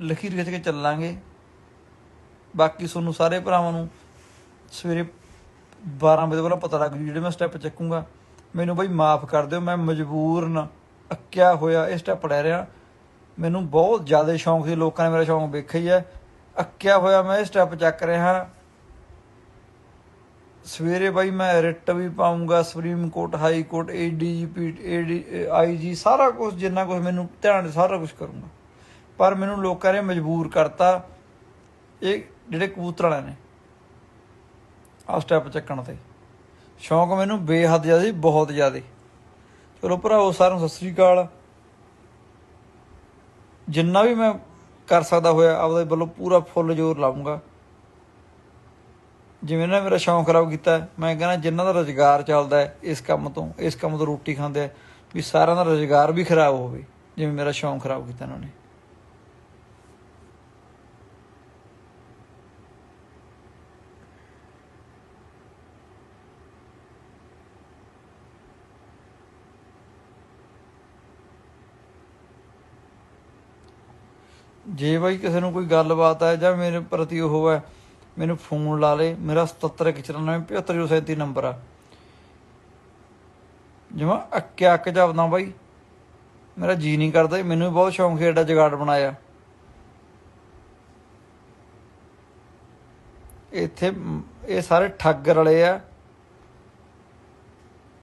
ਲਖੀਰ ਖਿੱਚ ਕੇ ਚੱਲਾਂਗੇ। ਬਾਕੀ ਤੁਹਾਨੂੰ ਸਾਰੇ ਭਰਾਵਾਂ ਨੂੰ ਸਵੇਰੇ 12 ਵਜੇ ਤੋਂ ਪਤਾ ਲੱਗ ਜੂ, ਜਿਹੜੇ ਮੈਂ ਸਟੈਪ ਚੱਕੂੰਗਾ। ਮੈਨੂੰ ਬਈ ਮਾਫ ਕਰ ਦਿਓ, ਮੈਂ ਮਜਬੂਰਨ ਅੱਕਿਆ ਹੋਇਆ ਇਹ ਸਟੈਪ ਲੈ ਰਿਹਾ। ਮੈਨੂੰ ਬਹੁਤ ਜ਼ਿਆਦਾ ਸ਼ੌਂਕ ਸੀ, ਲੋਕਾਂ ਨੇ ਮੇਰਾ ਸ਼ੌਂਕ ਵੇਖਿਆ ਹੀ ਹੈ। ਅੱਕਿਆ ਹੋਇਆ ਮੈਂ ਇਹ ਸਟੈਪ ਚੱਕ ਰਿਹਾ। ਸਵੇਰੇ ਬਾਈ ਮੈਂ ਰਿਟ ਵੀ ਪਾਉਂਗਾ supreme court, high court ADGP AD IG ਸਾਰਾ ਕੁਝ ਜਿੰਨਾ ਕੁਝ ਮੈਨੂੰ ਧਿਆਨ ਸਾਰਾ ਕੁਝ ਕਰੂੰਗਾ। ਪਰ ਮੈਨੂੰ ਲੋਕਾਂ ਨੇ ਮਜਬੂਰ ਕਰਤਾ ਇਹ ਜਿਹੜੇ ਕਬੂਤਰ ਵਾਲਿਆਂ ਨੇ ਆ ਸਟੈਪ ਚੱਕਣ ਤੇ। ਸ਼ੌਂਕ ਮੈਨੂੰ ਬੇਹੱਦ ਜ਼ਿਆਦਾ ਸੀ, ਬਹੁਤ ਜ਼ਿਆਦਾ। ਚਲੋ ਭਰਾਓ ਸਾਰਿਆਂ ਨੂੰ ਸਤਿ ਸ੍ਰੀ ਅਕਾਲ। ਜਿੰਨਾ ਵੀ ਮੈਂ ਕਰ ਸਕਦਾ ਹੋਇਆ, ਆਪਦੇ ਵੱਲੋਂ ਪੂਰਾ ਫੁੱਲ ਜ਼ੋਰ ਲਾਉਂਗਾ ਜਿਵੇਂ ਨਾ ਮੇਰਾ ਸ਼ੌਂਕ ਖਰਾਬ ਕੀਤਾ, ਮੈਂ ਕਹਿੰਦਾ ਜਿਨ੍ਹਾਂ ਦਾ ਰੋਜ਼ਗਾਰ ਚੱਲਦਾ ਹੈ, ਇਸ ਕੰਮ ਤੋਂ, ਇਸ ਕੰਮ ਤੋਂ ਰੋਟੀ ਖਾਂਦੇ ਆ, ਵੀ ਸਾਰਿਆਂ ਦਾ ਰੋਜ਼ਗਾਰ ਵੀ ਖਰਾਬ ਹੋਵੇ, ਜਿਵੇਂ ਮੇਰਾ ਸ਼ੌਂਕ ਖਰਾਬ ਕੀਤਾ ਉਹਨਾਂ ਨੇ। ਜੇ ਬਾਈ ਕਿਸੇ ਨੂੰ ਕੋਈ ਗੱਲਬਾਤ ਹੈ ਜਾਂ ਮੇਰੇ ਪ੍ਰਤੀ ਉਹ ਹੈ, ਮੈਨੂੰ ਫੋਨ ਲਾ ਲੇ, ਮੇਰਾ 7794975037 ਨੰਬਰ ਆ। ਜਿਵੇਂ ਅੱਕਿਆ ਅੱਕ ਜਾਵਦਾ ਬਾਈ, ਮੇਰਾ ਜੀ ਨਹੀਂ ਕਰਦਾ ਮੈਨੂੰ ਵੀ ਬਹੁਤ ਸ਼ੌਂਕ ਸੀ ਐਡਾ ਜਗਾੜ ਬਣਾਇਆ। ਇੱਥੇ, ਇਹ ਸਾਰੇ ਠੱਗ ਰਲੇ ਆ।